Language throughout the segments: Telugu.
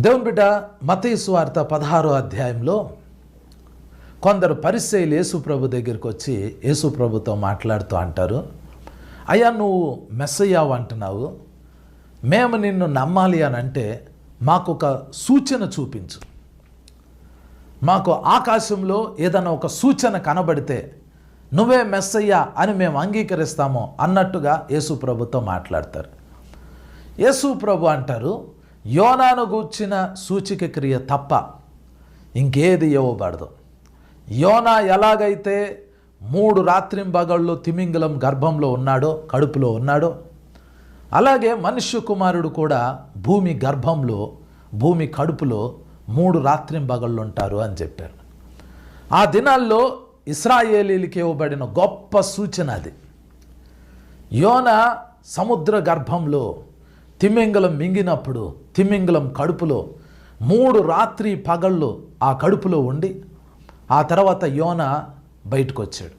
దేవుని బిడ్డ మతీసు వార్త పదహారో అధ్యాయంలో కొందరు పరిశైలు యేసుప్రభు దగ్గరికి వచ్చి యేసుప్రభుతో మాట్లాడుతూ అంటారు అయ్యా నువ్వు మెస్సయ్యావు అంటున్నావు. మేము నిన్ను నమ్మాలి అని అంటే మాకు ఒక సూచన చూపించు. మాకు ఆకాశంలో ఏదైనా ఒక సూచన కనబడితే నువ్వే మెస్సయ్యా అని మేము అంగీకరిస్తాము అన్నట్టుగా యేసుప్రభుతో మాట్లాడతారు. యేసుప్రభు అంటారు యోనాను గూర్చిన సూచిక క్రియ తప్ప ఇంకేది ఇవ్వబడదు. యోనా ఎలాగైతే మూడు రాత్రింబగళ్ళు తిమింగలం గర్భంలో ఉన్నాడో కడుపులో ఉన్నాడో అలాగే మనుష్య కుమారుడు కూడా భూమి గర్భంలో భూమి కడుపులో మూడు రాత్రింబగళ్ళు ఉంటారు అని చెప్పారు. ఆ దినాల్లో ఇస్రాయేలీలకి ఇవ్వబడిన గొప్ప సూచన అది. యోన సముద్ర గర్భంలో తిమింగలం మింగినప్పుడు తిమింగలం కడుపులో మూడు రాత్రి పగళ్ళు ఆ కడుపులో ఉండి ఆ తర్వాత యోన బయటకు వచ్చాడు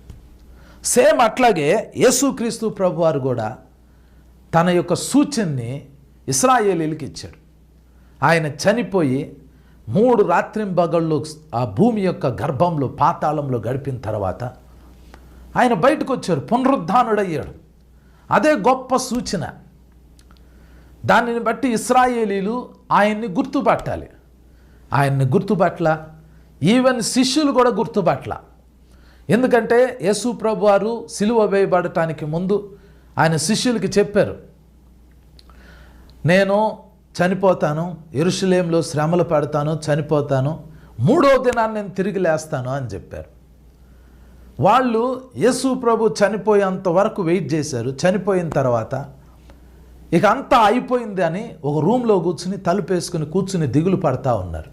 సేమ్ అట్లాగే యేసుక్రీస్తు ప్రభు వారు కూడా తన యొక్క సూచనని ఇస్రాయేలీలకి ఇచ్చాడు. ఆయన చనిపోయి మూడు రాత్రింబగళ్ళు ఆ భూమి యొక్క గర్భంలో పాతాళంలో గడిపిన తర్వాత ఆయన బయటకు వచ్చారు పునరుద్ధానుడయ్యాడు. అదే గొప్ప సూచన. దానిని బట్టి ఇస్రాయేలీలు ఆయన్ని గుర్తుపట్టాలి. ఆయన్ని గుర్తుపట్ల. ఈవెన్ శిష్యులు కూడా గుర్తుపట్ల. ఎందుకంటే యేసు ప్రభు వారు సిలువ వేయబడటానికి ముందు ఆయన శిష్యులకి చెప్పారు. నేను చనిపోతాను ఎరుషులేంలో శ్రమలు పడతాను చనిపోతాను మూడో దినాన్ని నేను తిరిగి లేస్తాను అని చెప్పారు. వాళ్ళు యేసు ప్రభు చనిపోయేంత వరకు వెయిట్ చేశారు. చనిపోయిన తర్వాత ఇక అంతా అయిపోయింది అని ఒక రూమ్లో కూర్చుని తలుపేసుకుని కూర్చుని దిగులు పడతా ఉన్నారు.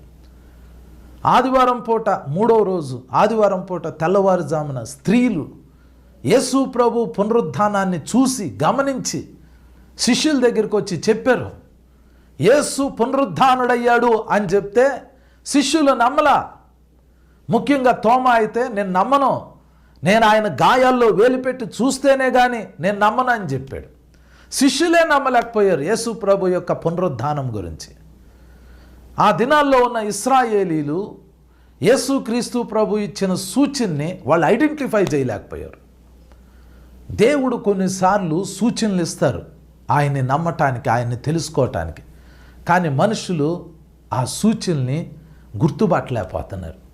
ఆదివారం పూట మూడో రోజు ఆదివారం పూట తెల్లవారుజామున స్త్రీలు యేసు ప్రభు పునరుద్ధానాన్ని చూసి గమనించి శిష్యుల దగ్గరికి వచ్చి చెప్పారు యేసు పునరుద్ధానుడయ్యాడు అని చెప్తే శిష్యులు నమ్మలా. ముఖ్యంగా తోమ అయితే నేను నమ్మను నేను ఆయన గాయాల్లో వేలిపెట్టి చూస్తేనే కానీ నేను నమ్మను అని చెప్పాడు. శిష్యులే నమ్మలేకపోయారు యేసు ప్రభు యొక్క పునరుద్ధానం గురించి. ఆ దినాల్లో ఉన్న ఇస్రాయేలీలు యేసుక్రీస్తు ప్రభు ఇచ్చిన సూచనని వాళ్ళు ఐడెంటిఫై చేయలేకపోయారు. దేవుడు కొన్నిసార్లు సూచనలు ఇస్తారు ఆయన్ని నమ్మటానికి ఆయన్ని తెలుసుకోవటానికి కానీ మనుషులు ఆ సూచనల్ని గుర్తుపట్టలేకపోతున్నారు.